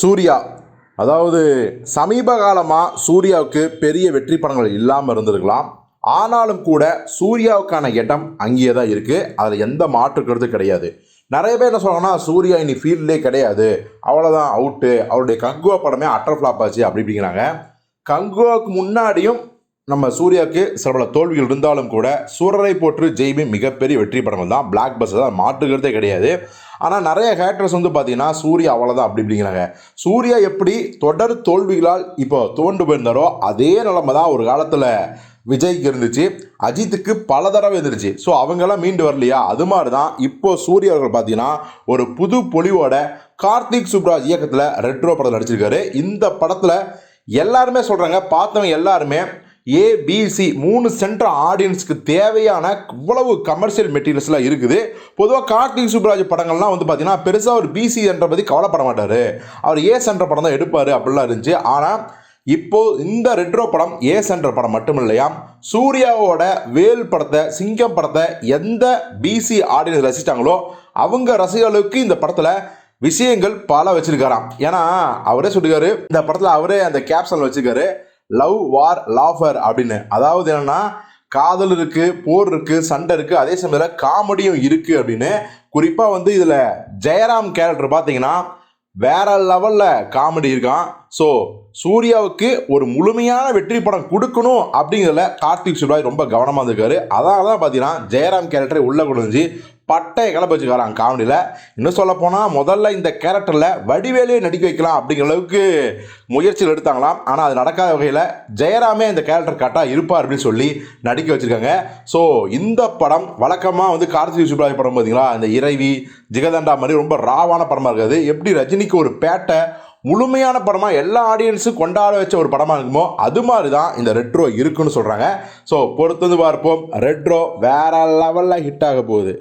சூர்யா. அதாவது சமீப காலமாக சூர்யாவுக்கு பெரிய வெற்றி படங்கள் இல்லாமல் இருந்திருக்கலாம். ஆனாலும் கூட சூர்யாவுக்கான இடம் அங்கேயே தான் இருக்குது அதில் எந்த மாற்று கருத்து கிடையாது. நிறைய பேர் என்ன சொல்லணும்னா சூர்யா இனி ஃபீல்ட்லே கிடையாது. அவ்வளோதான் அவுட்டு அவருடைய கங்குவா படமே அட்டர் ஃப்ளாப் ஆச்சு அப்படி இப்படிங்கிறாங்க. கங்குவாவுக்கு முன்னாடியும் நம்ம சூர்யாவுக்கு சில பல தோல்விகள் இருந்தாலும் கூட சூரரை போற்று ஜெய்பி மிகப்பெரிய வெற்றி படங்கள் தான். பிளாக் பஸ் தான் மாற்றுகிறதே கிடையாது. ஆனால் நிறைய ஹேட்டர்ஸ் வந்து பார்த்தீங்கன்னா சூர்யா அவ்வளோதான் அப்படி இப்படிங்கிறாங்க. சூர்யா எப்படி தொடர் தோல்விகளால் இப்போ தோண்டு போயிருந்தாரோ அதே நிலைமை தான் ஒரு காலத்தில் விஜய்க்கு இருந்துச்சு. அஜித்துக்கு பல தடவை இருந்துச்சு. ஸோ அவங்கெல்லாம் மீண்டு வரலையா? அது மாதிரி தான் இப்போ சூர்யா அவர்கள் பார்த்தீங்கன்னா ஒரு புது பொலிவோட கார்த்திக் சுப்ராஜ் இயக்கத்தில் ரெட்ரோ படத்தில் நடிச்சிருக்காரு. இந்த படத்தில் எல்லாருமே சொல்கிறாங்க பார்த்தவங்க எல்லாருமே ஏபிசி மூணு சென்டர் ஆடியன்ஸ்க்கு தேவையான இவ்வளவு கமர்ஷியல் மெட்டீரியல்ஸ்லாம் இருக்குது. பொதுவாக கார்த்திக் சுப்ராஜ் படங்கள்லாம் வந்து பார்த்தீங்கன்னா பெருசாக ஒரு பிசி என்ற பற்றி கவலைப்பட மாட்டார். அவர் ஏ சென்டர் படம் தான் எடுப்பார் அப்படிலாம் இருந்துச்சு. ஆனால் இப்போ இந்த ரெட்ரோ படம் ஏ சென்டர் படம் மட்டும் இல்லையா? சூர்யாவோட வேல் படத்தை சிங்கம் படத்தை எந்த பிசி ஆடியன்ஸ் ரசிச்சிட்டாங்களோ அவங்க ரசிகர்களுக்கு இந்த படத்தில் விஷயங்கள் பல வச்சிருக்காராம். ஏன்னா அவரே சொல்லிருக்காரு இந்த படத்தில் அவரே அந்த கேப்ஷன் வச்சிருக்காரு. லவ் வார் லாஃபர் அப்படின்னு. அதாவது என்னன்னா காதல் இருக்கு போர் இருக்கு சண்டை இருக்கு அதே சமயத்தில் காமெடியும் இருக்கு அப்படின்னு. குறிப்பாக வந்து இதில் ஜெயராம் கேரக்டர் பார்த்தீங்கன்னா வேற லெவலில் காமெடி இருக்கான். ஸோ சூர்யாவுக்கு ஒரு முழுமையான வெற்றி படம் கொடுக்கணும் அப்படிங்கிறதுல கார்த்திக் சுப்ராஜ் ரொம்ப கவனமாக இருந்திருக்காரு. அதனால தான் பார்த்தீங்கன்னா ஜெயராம் கேரக்டரை உள்ளே கொண்டு வந்து பட்டையை கிளப்ப காமெடியில் இன்னும் சொல்ல போனால் முதல்ல இந்த கேரக்டரில் வடிவேலையே நடிக்க வைக்கலாம் அப்படிங்கிற அளவுக்கு முயற்சிகள் எடுத்தாங்களாம். ஆனால் அது நடக்காத வகையில் ஜெயராமே இந்த கேரக்டர் கரெக்டாக இருப்பார் அப்படின்னு சொல்லி நடிக்க வச்சுருக்காங்க. ஸோ இந்த படம் வழக்கமாக வந்து கார்த்திக் சுப்ராஜ் படம் பார்த்தீங்களா இந்த இறைவி ஜிகதண்டா மாதிரி ரொம்ப ராவான படமாக இருக்காது. எப்படி ரஜினிக்கு ஒரு பேட்டை முழுமையான படமாக எல்லா ஆடியன்ஸும் கொண்டாட வச்ச ஒரு படமாக இருக்குமோ அது மாதிரி தான் இந்த ரெட்ரோ இருக்குன்னு சொல்கிறாங்க ஸோ பொறுத்து வந்து பார்ப்போம் ரெட்ரோ வேற லெவலில் ஹிட் ஆக போகுது.